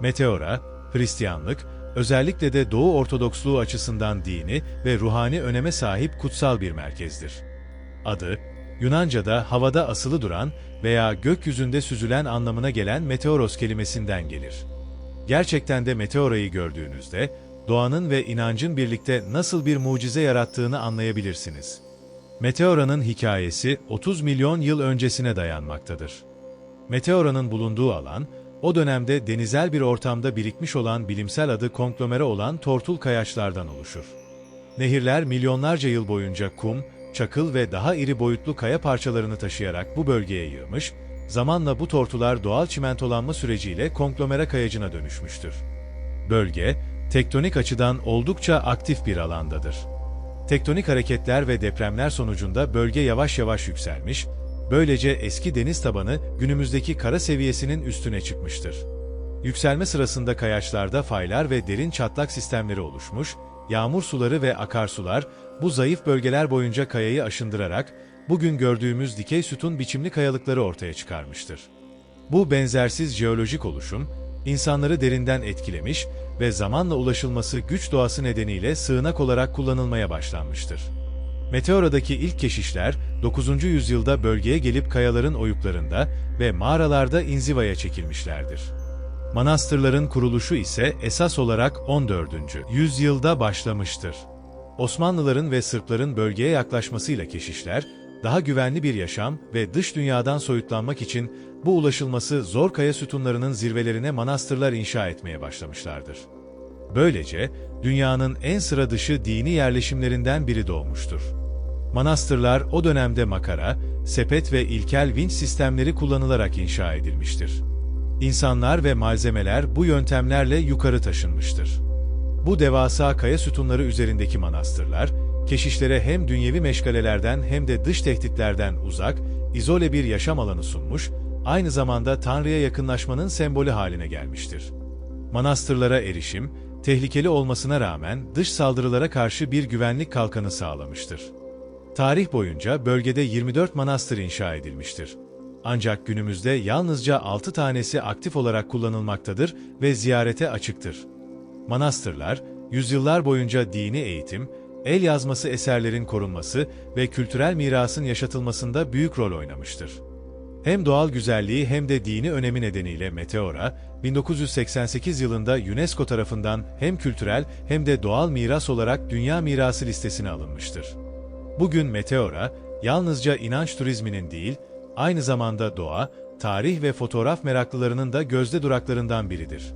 Meteora, Hristiyanlık, özellikle de Doğu Ortodoksluğu açısından dini ve ruhani öneme sahip kutsal bir merkezdir. Adı, Yunanca'da havada asılı duran veya gökyüzünde süzülen anlamına gelen meteoros kelimesinden gelir. Gerçekten de meteorayı gördüğünüzde, doğanın ve inancın birlikte nasıl bir mucize yarattığını anlayabilirsiniz. Meteora'nın hikayesi 30 milyon yıl öncesine dayanmaktadır. Meteora'nın bulunduğu alan, o dönemde denizel bir ortamda birikmiş olan bilimsel adı konglomere olan tortul kayaçlardan oluşur. Nehirler milyonlarca yıl boyunca kum, çakıl ve daha iri boyutlu kaya parçalarını taşıyarak bu bölgeye yığmış, zamanla bu tortular doğal çimentolanma süreciyle konglomere kayacına dönüşmüştür. Bölge, tektonik açıdan oldukça aktif bir alandadır. Tektonik hareketler ve depremler sonucunda bölge yavaş yavaş yükselmiş, böylece eski deniz tabanı günümüzdeki kara seviyesinin üstüne çıkmıştır. Yükselme sırasında kayaçlarda faylar ve derin çatlak sistemleri oluşmuş, yağmur suları ve akarsular bu zayıf bölgeler boyunca kayayı aşındırarak bugün gördüğümüz dikey sütun biçimli kayalıkları ortaya çıkarmıştır. Bu benzersiz jeolojik oluşum, insanları derinden etkilemiş ve zamanla ulaşılması güç doğası nedeniyle sığınak olarak kullanılmaya başlanmıştır. Meteora'daki ilk keşişler 9. yüzyılda bölgeye gelip kayaların oyuklarında ve mağaralarda inzivaya çekilmişlerdir. Manastırların kuruluşu ise esas olarak 14. yüzyılda başlamıştır. Osmanlıların ve Sırpların bölgeye yaklaşmasıyla keşişler, daha güvenli bir yaşam ve dış dünyadan soyutlanmak için bu ulaşılması zor kaya sütunlarının zirvelerine manastırlar inşa etmeye başlamışlardır. Böylece dünyanın en sıra dışı dini yerleşimlerinden biri doğmuştur. Manastırlar o dönemde makara, sepet ve ilkel vinç sistemleri kullanılarak inşa edilmiştir. İnsanlar ve malzemeler bu yöntemlerle yukarı taşınmıştır. Bu devasa kaya sütunları üzerindeki manastırlar, keşişlere hem dünyevi meşgalelerden hem de dış tehditlerden uzak, izole bir yaşam alanı sunmuş, aynı zamanda Tanrı'ya yakınlaşmanın sembolü haline gelmiştir. Manastırlara erişim, tehlikeli olmasına rağmen dış saldırılara karşı bir güvenlik kalkanı sağlamıştır. Tarih boyunca bölgede 24 manastır inşa edilmiştir. Ancak günümüzde yalnızca 6 tanesi aktif olarak kullanılmaktadır ve ziyarete açıktır. Manastırlar, yüzyıllar boyunca dini eğitim, el yazması eserlerin korunması ve kültürel mirasın yaşatılmasında büyük rol oynamıştır. Hem doğal güzelliği hem de dini önemi nedeniyle Meteora, 1988 yılında UNESCO tarafından hem kültürel hem de doğal miras olarak Dünya Mirası listesine alınmıştır. Bugün Meteora, yalnızca inanç turizminin değil, aynı zamanda doğa, tarih ve fotoğraf meraklılarının da gözde duraklarından biridir.